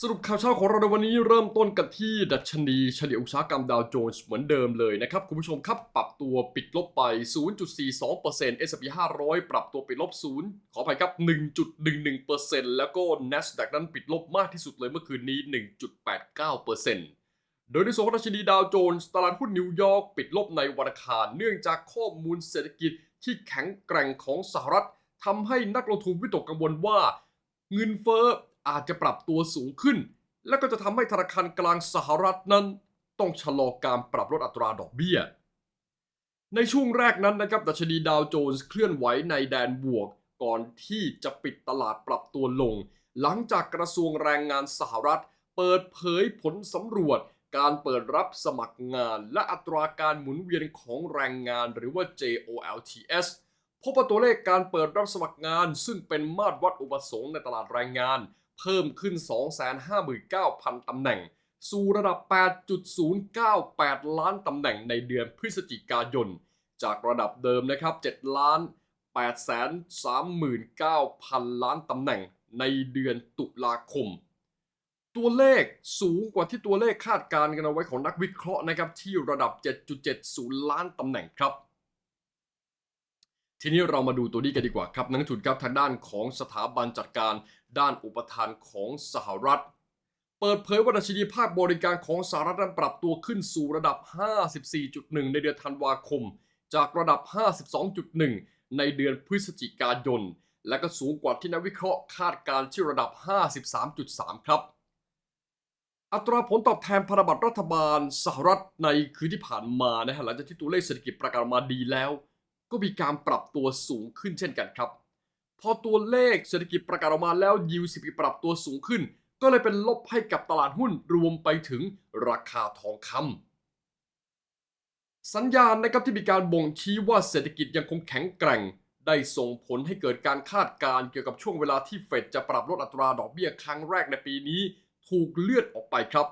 สรุปข่าวเช้าของเราในวันนี้เริ่มต้นกันที่ดัชนีเฉลี่ยอุตสาหกรรมดาวโจนส์เหมือนเดิมเลยนะครับ คุณผู้ชมครับปรับตัวปิดลบไป 0.42% S&P 500 ปรับตัวปิดลบ 0 ขออภัยครับ 1.11%แล้วก็ NASDAQ นั้นปิดลบมากที่สุดเลยเมื่อคืนนี้ 1.89%โดยในส่วนของดัชนีดาวโจนส์ตลาดหุ้นนิวยอร์กปิดลบในวันอังคาร เนื่องจากข้อมูลเศรษฐกิจที่แข็งแกร่งของสหรัฐทำให้นักลงทุนวิตกกังวลว่าเงินเฟ้อ อาจจะปรับตัวสูงขึ้น และก็จะทำให้ธนาคารกลางสหรัฐนั้น ต้องชะลอการปรับลดอัตราดอกเบี้ย ในช่วงแรกนั้นนะครับดัชนีดาวโจนส์เคลื่อนไหวในแดนบวก ก่อนที่จะปิดตลาดปรับตัวลง หลังจากกระทรวงแรงงานสหรัฐ เปิดเผยผลสำรวจการเปิดรับสมัครงานและอัตราการหมุนเวียนของแรงงานหรือว่า JOLTS พบว่าตัวเลขการเปิดรับสมัครงาน ซึ่งเป็นมาตรวัดอุปสงค์ในตลาดแรงงาน เพิ่มขึ้น 259,000 ตำแหน่ง สู่ระดับ 8.098 ล้านตำแหน่งในเดือนพฤศจิกายน จากระดับเดิมนะครับ7ล้าน839,000 ล้านตำแหน่งในเดือนตุลาคม ตัวเลขสูงกว่าที่ตัวเลขคาดการณ์กันเอาไว้ของนักวิเคราะห์นะครับที่ระดับ 7.70 ล้านตำแหน่งครับ ทีนี้เรามาดูตัวนี้กันดีกว่าครับนักลงทุนครับทางด้านของสถาบันจัดการด้านอุปทานของสหรัฐ เปิดเผยว่าดัชนีภาคบริการของสหรัฐนั้นปรับตัวขึ้นสู่ระดับ 54.1 ในเดือนธันวาคม จากระดับ 52.1 ในเดือนพฤศจิกายน และก็สูงกว่าที่นักวิเคราะห์คาดการณ์ที่ระดับ 53.3 ครับ อัตราผลตอบแทนพันธบัตรรัฐบาลสหรัฐในคืนที่ผ่านมานะฮะหลังจากที่ตัวเลขเศรษฐกิจประกาศมาดีแล้ว ก็มีการปรับตัวสูงขึ้นเช่นกันครับ พอตัวเลขเศรษฐกิจประกาศออกมาแล้วยิวสิปรับตัวสูงขึ้น ก็เลยเป็นลบให้กับตลาดหุ้นรวมไปถึงราคาทองคำสัญญาณนะครับที่มีการบ่งชี้ว่าเศรษฐกิจยังคงแข็งแกร่ง ได้ส่งผลให้เกิดการคาดการณ์เกี่ยวกับช่วงเวลาที่เฟดจะปรับลดอัตราดอกเบี้ยครั้งแรกในปีนี้ ถูกเลื่อนออกไปครับ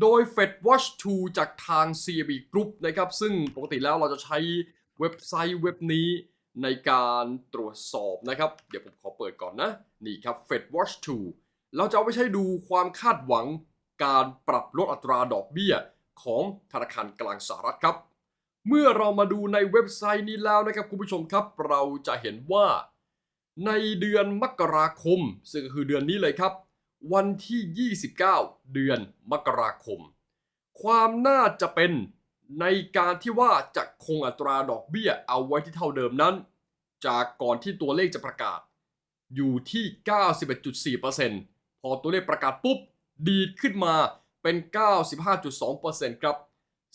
โดย Fed Watch 2 จากทาง CB Group นะครับซึ่งปกติแล้วเราจะใช้ เว็บไซต์เว็บนี้ในการตรวจสอบนะครับ เดี๋ยวผมขอเปิดก่อนนะ นี่ครับ Fed Watch 2 เราจะเอาไปใช้ดูความคาดหวังการปรับลดอัตราดอกเบี้ยของธนาคารกลางสหรัฐครับ เมื่อเรามาดูในเว็บไซต์นี้แล้วนะครับคุณผู้ชมครับ เราจะเห็นว่า ในเดือนมกราคม ซึ่งก็คือเดือนนี้เลยครับ วันที่ 29 เดือนมกราคม ความน่าจะเป็น ในการที่ว่าจะคงอัตราดอกเบี้ยเอาไว้ที่เท่าเดิมนั้น จากก่อนที่ตัวเลขจะประกาศ อยู่ที่ 91.4%พอตัวเลขประกาศปุ๊บ ดีดขึ้นมาเป็น 95.2%ครับ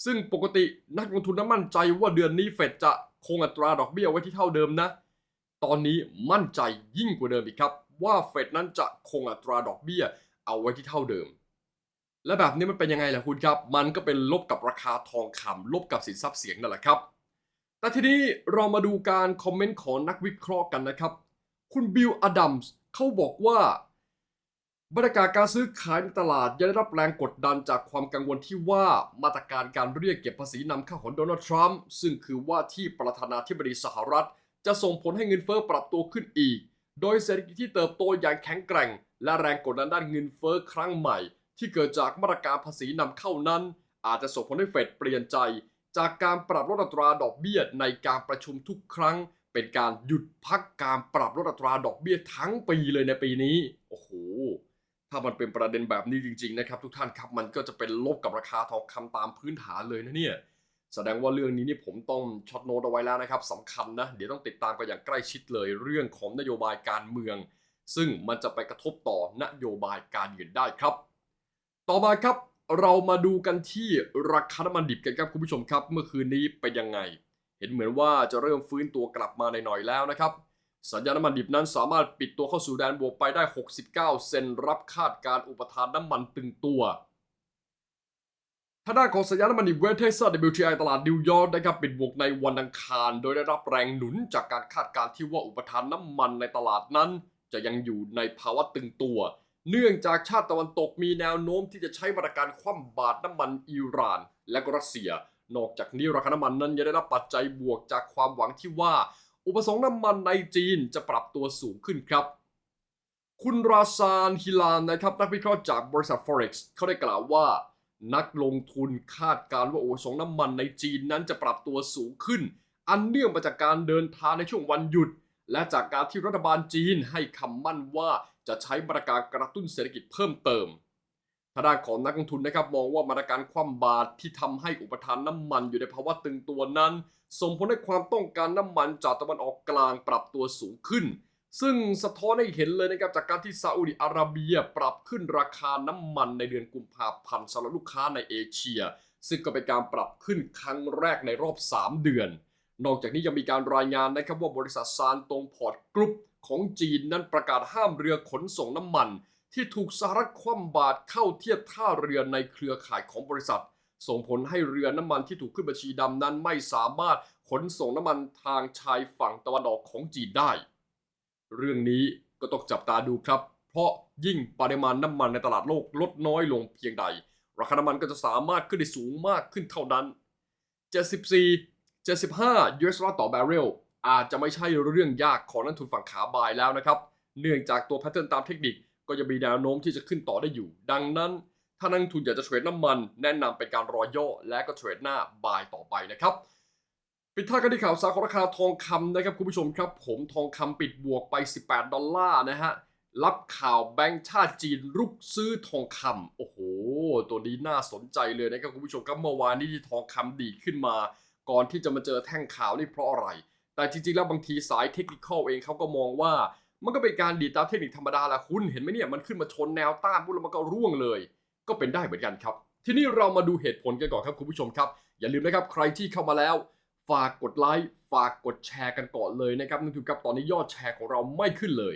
ซึ่งปกตินักลงทุนนั้นมั่นใจว่าเดือนนี้เฟดจะคงอัตราดอกเบี้ยไว้ที่เท่าเดิมนะ ตอนนี้มั่นใจยิ่งกว่าเดิมอีกครับ ว่าเฟดนั้นจะคงอัตราดอกเบี้ยเอาไว้ที่เท่าเดิม และแบบนี้มันเป็นยังไงล่ะคุณครับ มันก็เป็นลบกับราคาทองคำลบกับสินทรัพย์เสียงนั่นแหละครับ แต่ทีนี้เรามาดูการคอมเมนต์ของนักวิเคราะห์กันนะครับ คุณบิลอดัมส์เขาบอกว่าบรรยากาศการซื้อขายในตลาดยังได้รับแรงกดดันจากความกังวลที่ว่ามาตรการการเรียกเก็บภาษีนำเข้าของโดนัลด์ทรัมป์ซึ่งคือว่าที่ประธานาธิบดีสหรัฐ จะส่งผลให้เงินเฟ้อปรับตัวขึ้นอีก โดยเศรษฐกิจที่เติบโตอย่างแข็งแกร่ง และแรงกดดันด้านเงินเฟ้อครั้งใหม่ ที่เกิดจากมาตรการภาษีนำเข้านั้น อาจจะส่งผลให้เฟดเปลี่ยนใจ จากการปรับลดอัตราดอกเบี้ยในการประชุมทุกครั้ง เป็นการหยุดพักการปรับลดอัตราดอกเบี้ยทั้งปีเลยในปีนี้ โอ้โห ถ้ามันเป็นประเด็นแบบนี้จริงๆนะครับทุกท่านครับมันก็จะเป็นลบกับราคาทองคำตามพื้นฐานเลยนะเนี่ยแสดงว่าเรื่องนี้นี่ผมต้องช็อตโน้ตเอาไว้แล้วนะครับสำคัญนะ เดี๋ยวต้องติดตามกันอย่างใกล้ชิดเลย เรื่องของนโยบายการเมือง ซึ่งมันจะไปกระทบต่อนโยบายการเงินได้ครับ ต่อมาครับเรามาดูกันที่ราคาน้ำมันดิบกันครับคุณผู้ชมครับ เมื่อคืนนี้เป็นยังไง เห็นเหมือนว่าจะเริ่มฟื้นตัวกลับมาในหน่อยๆแล้วนะครับ สัญญาณน้ำมันดิบนั้นสามารถปิดตัวเข้าสู่แดนบวกไปได้ 69 เซนรับคาดการอุปทานน้ำมันตึงตัวทางด้านของสัญญาณน้ำมันดิบเวสเทสซัส WTI ตลาดนิวยอร์กนะครับปิดบวกในวันอังคาร โดยได้รับแรงหนุนจากการคาดการณ์ที่ว่าอุปทานน้ำมันในตลาดนั้น จะยังอยู่ในภาวะตึงตัว เนื่องจากชาติตะวันตกมีแนวโน้มที่จะใช้มาตรการคว่ำบาตรน้ำมันอิหร่าน และก็รัสเซีย นอกจากนี้ราคาน้ำมันนั้นยังได้รับปัจจัยบวกจากความหวังที่ว่า อุปสงค์น้ำมันในจีนจะปรับตัวสูงขึ้นครับ คุณราซานฮิลานนะครับนักวิเคราะห์จากบริษัท Forex เขาได้กล่าวว่า นักลงทุนคาดการณ์ว่าโอสงค์น้ำมันในจีนนั้นจะปรับตัวสูงขึ้น อันเนื่องมาจากการเดินทางในช่วงวันหยุด และจากการที่รัฐบาลจีนให้คำมั่นว่า จะใช้มาตรการกระตุ้นเศรษฐกิจเพิ่มเติมทางด้านของนักลงทุนนะครับมองว่ามาตรการคว่ำบาตรที่ทำให้อุปทานน้ำมันอยู่ในภาวะตึงตัวนั้น ส่งผลให้ความต้องการน้ำมันจากตะวันออกกลางปรับตัวสูงขึ้น ซึ่งสะท้อนให้เห็นเลยนะครับจากการที่ซาอุดิอาระเบียปรับขึ้นราคาน้ำมันในเดือนกุมภาพันธ์สำหรับลูกค้าในเอเชีย ซึ่งก็เป็นการปรับขึ้นครั้งแรกในรอบ 3 เดือน นอกจากนี้ยังมีการรายงานนะครับว่าบริษัทซานตงพอร์ตกรุ๊ป ของจีนนั้นประกาศห้ามเรือขนส่งน้ำมัน ที่ถูกสหรัฐคว่ำบาตรเข้าเทียบท่าเรือในเครือข่ายของบริษัท ส่งผลให้เรือน้ำมันที่ถูกขึ้นบัญชีดำนั้นไม่สามารถขนส่งน้ำมันทางชายฝั่งตะวันออกของจีนได้ เรื่องนี้ก็ต้องจับตาดูครับ เพราะยิ่งปริมาณน้ำมันในตลาดโลกลดน้อยลงเพียงใด ราคาน้ำมันก็จะสามารถขึ้นได้สูงมากขึ้นเท่านั้น 74 75 US ดอลลาร์ต่อบาร์เรล อาจจะไม่ใช่เรื่องยากของนักทุนฝั่งขาบายแล้วนะครับ เนื่องจากตัวแพทเทิร์นตามเทคนิคก็จะมีแนวโน้มที่จะขึ้นต่อได้อยู่ ดังนั้น ถ้านักทุนอยากจะเทรดน้ำมัน แนะนำเป็นการรอย่อและก็เทรดหน้าบายต่อไปนะครับปิดท้ายกันที่ข่าวสารของราคาทองคำนะครับคุณผู้ชมครับ ผมทองคำปิดบวกไป 18 ดอลลาร์นะฮะรับข่าวแบงก์ชาติจีนรุกซื้อทองคำโอ้โห ตัวนี้น่าสนใจเลยนะครับคุณผู้ชมครับเมื่อวานนี้ที่ทองคำดีขึ้นมา ก่อนที่จะมาเจอแท่งข่าวนี่เพราะอะไร แต่จริงๆแล้วบางทีสายเทคนิคอลเองเขาก็มองว่า มันก็เป็นการดีดตามเทคนิคธรรมดาแหละคุณเห็นไหมเนี่ยมันขึ้นมาชนแนวต้านปุ๊บแล้วมันก็ร่วงเลย ก็เป็นได้เหมือนกันครับ ทีนี้เรามาดูเหตุผลกันก่อนครับคุณผู้ชมครับ อย่าลืมนะครับใครที่เข้ามาแล้ว ฝากกดไลค์ฝากกดแชร์กันก่อนเลยนะครับนั่นคือครับตอนนี้ยอดแชร์ของเราไม่ขึ้นเลย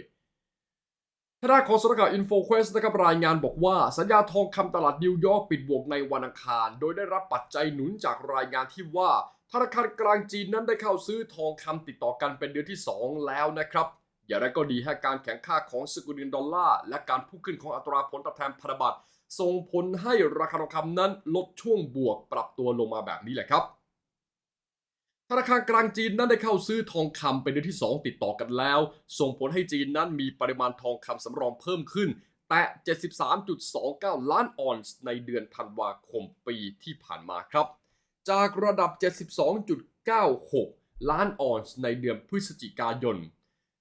ทางด้านของสำนักข่าว InfoQuest นะครับรายงานบอกว่า สัญญาทองคำตลาดนิวยอร์กปิดบวกในวันอังคาร โดยได้รับปัจจัยหนุนจากรายงานที่ว่า ธนาคารกลางจีนนั้นได้เข้าซื้อทองคำติดต่อกันเป็นเดือนที่ 2 แล้วนะครับ อย่างไรก็ดีให้การแข่งค่าของสกุลเงินดอลลาร์และการพุ่งขึ้นของอัตราผลตอบแทนพันธบัตรส่งผลให้ราคาทองคำนั้นลดช่วงบวกปรับตัวลงมาแบบนี้แหละครับธนาคารกลางจีนนั้นได้เข้าซื้อทองคำเป็นเดือนที่ 2 ติดต่อกันแล้ว ส่งผลให้จีนนั้นมีปริมาณทองคำสำรองเพิ่มขึ้น แตะ73.29 ล้านออนซ์ในเดือนธันวาคมปีที่ผ่านมาครับ จากระดับ 72.96 ล้านออนซ์ในเดือนพฤศจิกายน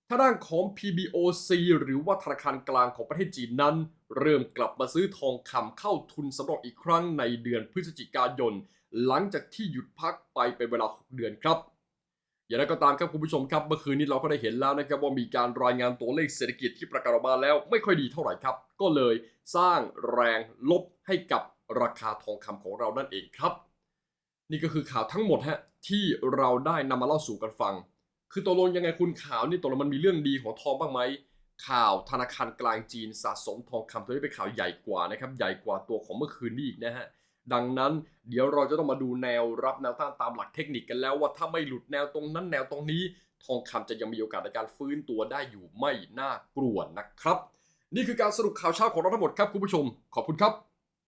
ทางด้านของ PBOC หรือว่าธนาคารกลางของประเทศจีนนั้น เริ่มกลับมาซื้อทองคำเข้าทุนสำรองอีกครั้งในเดือนพฤศจิกายน หลังจากที่หยุดพักไปเป็นเวลา 6 เดือนครับอย่างไรก็ตามครับคุณผู้ชมครับเมื่อคืนนี้เราก็ได้เห็นแล้วนะครับว่ามีการรายงานตัวเลขเศรษฐกิจที่ประกาศออกมาแล้วไม่ค่อยดีเท่าไหร่ครับ ก็เลยสร้างแรงลบให้กับราคาทองคำของเรานั่นเองครับ นี่ก็คือข่าวทั้งหมดฮะที่เราได้นำมาเล่าสู่กันฟัง คือตกลงยังไงคุณข่าวนี่ตกลงมันมีเรื่องดีของทองบ้างไหมข่าวธนาคารกลางจีนสะสมทองคำตัวนี้เป็นข่าวใหญ่กว่านะครับใหญ่กว่าตัวของเมื่อคืนนี้อีกนะฮะดังนั้นเดี๋ยวเราจะต้องมาดูแนวรับแนวต้านตามหลักเทคนิคกันแล้วว่าถ้าไม่หลุดแนวตรงนั้นแนวตรงนี้ ทองคำจะยังมีโอกาสในการฟื้นตัวได้อยู่ไม่น่ากลัวนะครับ นี่คือการสรุปข่าวเช้าของเราทั้งหมดครับคุณผู้ชม ขอบคุณครับ